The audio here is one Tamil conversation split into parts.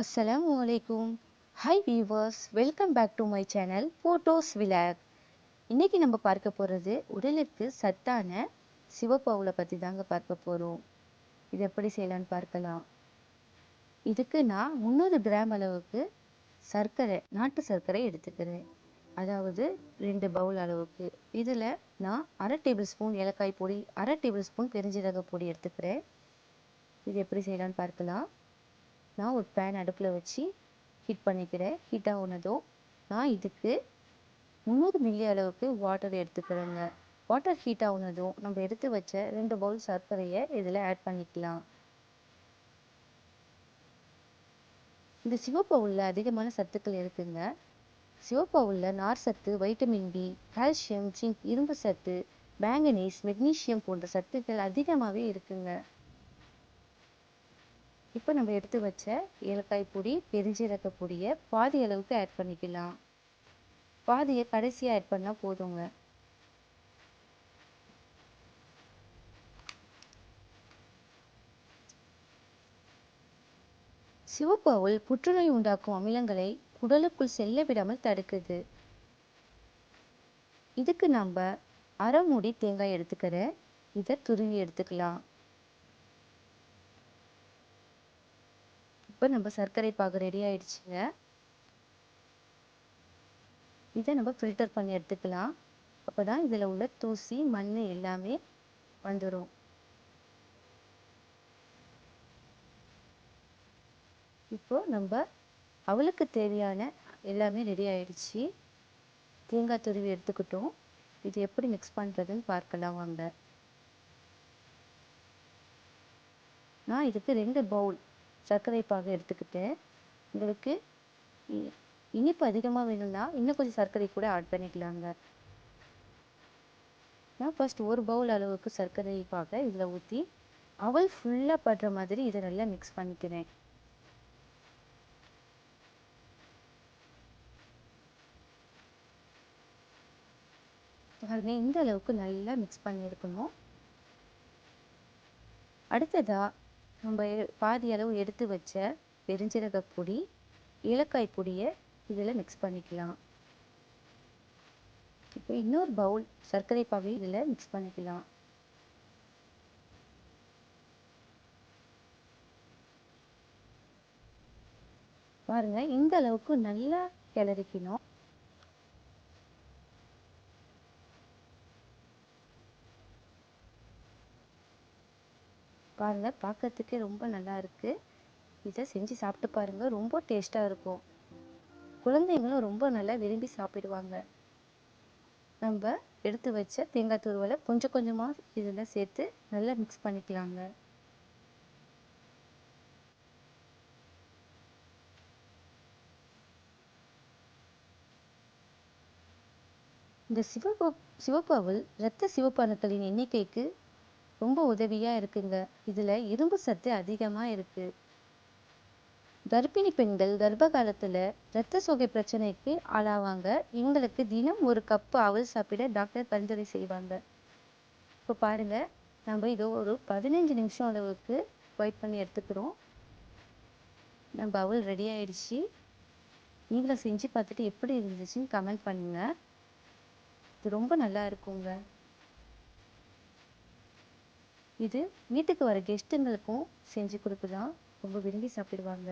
அஸ்ஸலாமு அலைக்கும் hi viewers welcome back to my channel photos vlog இன்றைக்கி நம்ம பார்க்க போகிறது உடலுக்கு சத்தான சிவப்பு பற்றி தாங்க பார்க்க போகிறோம் இது எப்படி செய்யலான்னு பார்க்கலாம். இதுக்கு நான் முந்நூறு கிராம் அளவுக்கு சர்க்கரை நாட்டு சர்க்கரை எடுத்துக்கிறேன். அதாவது ரெண்டு பவுல் அளவுக்கு. இதில் நான் அரை டேபிள் ஸ்பூன் ஏலக்காய் பொடி அரை டேபிள் ஸ்பூன் பெருஞ்சீரக பொடி எடுத்துக்கிறேன். இது எப்படி செய்யலான்னு பார்க்கலாம். நான் ஒரு பேன் அடுப்பில் வச்சு ஹீட் பண்ணிக்கிறேன். ஹீட் ஆகுனதும் நான் இதுக்கு முந்நூறு மில்லி அளவுக்கு வாட்டர் எடுத்துக்கிறேங்க. வாட்டர் ஹீட் ஆகுனதும் நம்ம எடுத்து வச்ச ரெண்டு பவுல் சர்க்கரையை இதில் ஆட் பண்ணிக்கலாம். இந்த சிவப்பு உள்ள அதிகமான சத்துக்கள் இருக்குங்க. சிவப்பு உள்ள நார் சத்து வைட்டமின் பி கால்சியம் ஜிங்க் இரும்பு சத்து மேங்கனீஸ் மெக்னீசியம் போன்ற சத்துக்கள் அதிகமாகவே இருக்குங்க. இப்போ நம்ம எடுத்து வச்ச ஏலக்காய் பொடி பெருஞ்சீரக பொடியை பாதி அளவுக்கு ஆட் பண்ணிக்கலாம். பாதியை கடைசியாக ஆட் பண்ணால் போதுங்க. சிவப்பு புற்றுநோய் உண்டாக்கும் அமிலங்களை உடலுக்குள் செல்ல விடாமல் தடுக்குது. இதுக்கு நம்ம அரை மூடி தேங்காய் எடுத்துக்கிறேன். இதை துருவி எடுத்துக்கலாம். இப்போ நம்ம சர்க்கரை பாகு ரெடி ஆயிடுச்சுங்க இதை நம்ம ஃபில்டர் பண்ணி எடுத்துக்கலாம். அப்போ தான் இதில் உள்ள தூசி மண் எல்லாமே வந்துடும் இப்போ நம்ம அவளுக்கு தேவையான எல்லாமே ரெடி ஆயிடுச்சு. தேங்காய் துருவி எடுத்துக்கிட்டோம். இது எப்படி மிக்ஸ் பண்ணுறதுன்னு பார்க்கலாம் வாங்க. நான் இதுக்கு ரெண்டு பவுல் சர்க்கரை பாகு எடுத்துக்கிட்டேன் உங்களுக்கு இனிப்பு அதிகமாக வேணும்னா இன்னும் கொஞ்சம் சர்க்கரை கூட ஆட் பண்ணிக்கலாங்க. நான் ஃபர்ஸ்ட் ஒரு பவுல் அளவுக்கு சர்க்கரை பாகை இதில் ஊற்றி அவள் ஃபுல்லாக படுற மாதிரி இதை நல்லா மிக்ஸ் பண்ணிக்கிறேன். பாருங்க இந்த அளவுக்கு நல்லா மிக்ஸ் பண்ணி எடுக்கணும் அடுத்ததா நம்ம பாதி அளவு எடுத்து வச்ச பெருஞ்சீரக பொடி ஏலக்காய் பொடியை இதில் மிக்ஸ் பண்ணிக்கலாம். இப்போ இன்னொரு பவுல் சர்க்கரை பாவை இதில் மிக்ஸ் பண்ணிக்கலாம். பாருங்க இந்த அளவுக்கு நல்லா கிளறிக்கணும். பாருங்க பார்க்கறதுக்கே ரொம்ப நல்லா இருக்கு. இதை செஞ்சு சாப்பிட்டு பாருங்க ரொம்ப டேஸ்டா இருக்கும். குழந்தைங்களும் ரொம்ப நல்லா விரும்பி சாப்பிடுவாங்க. நம்ம எடுத்து வச்ச தேங்காய் துருவலை கொஞ்சம் கொஞ்சமாக இதில் சேர்த்து நல்லா மிக்ஸ் பண்ணிக்கலாங்க. இந்த சிவப்பு சிவப்பு அவல் இரத்த சிவப்பு அணுக்களின் எண்ணிக்கைக்கு ரொம்ப உதவியாக இருக்குங்க. இதில் இரும்பு சத்து அதிகமாக இருக்குது கர்ப்பிணி பெண்கள் கர்ப்ப காலத்தில் இரத்த சோகை பிரச்சனைக்கு ஆளாவாங்க. இவங்களுக்கு தினம் ஒரு கப்பு அவல் சாப்பிட டாக்டர் பரிந்துரை செய்வாங்க. இப்போ பாருங்க நம்ம இதோ ஒரு பதினஞ்சு நிமிஷம் அளவுக்கு வெயிட் பண்ணி எடுத்துக்கிறோம். நம்ம அவல் ரெடி ஆயிடுச்சு. நீங்களும் செஞ்சு பார்த்துட்டு எப்படி இருந்துச்சுன்னு கமெண்ட் பண்ணுங்க. இது ரொம்ப நல்லா இருக்குங்க. இது வீட்டுக்கு வர கெஸ்ட்டுங்களுக்கும் செஞ்சு கொடுக்குதான் ரொம்ப விரும்பி சாப்பிடுவாங்க.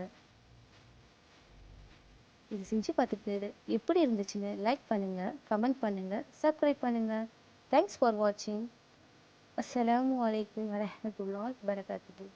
இது செஞ்சு பார்த்துட்டு எப்படி இருந்துச்சுன்னு லைக் பண்ணுங்கள் கமெண்ட் பண்ணுங்கள் சப்ஸ்கிரைப் பண்ணுங்கள் தேங்க்ஸ் ஃபார் வாட்சிங் அஸ்ஸலாமு வலைக்கம் வரமத்துல்லா வரகாத்து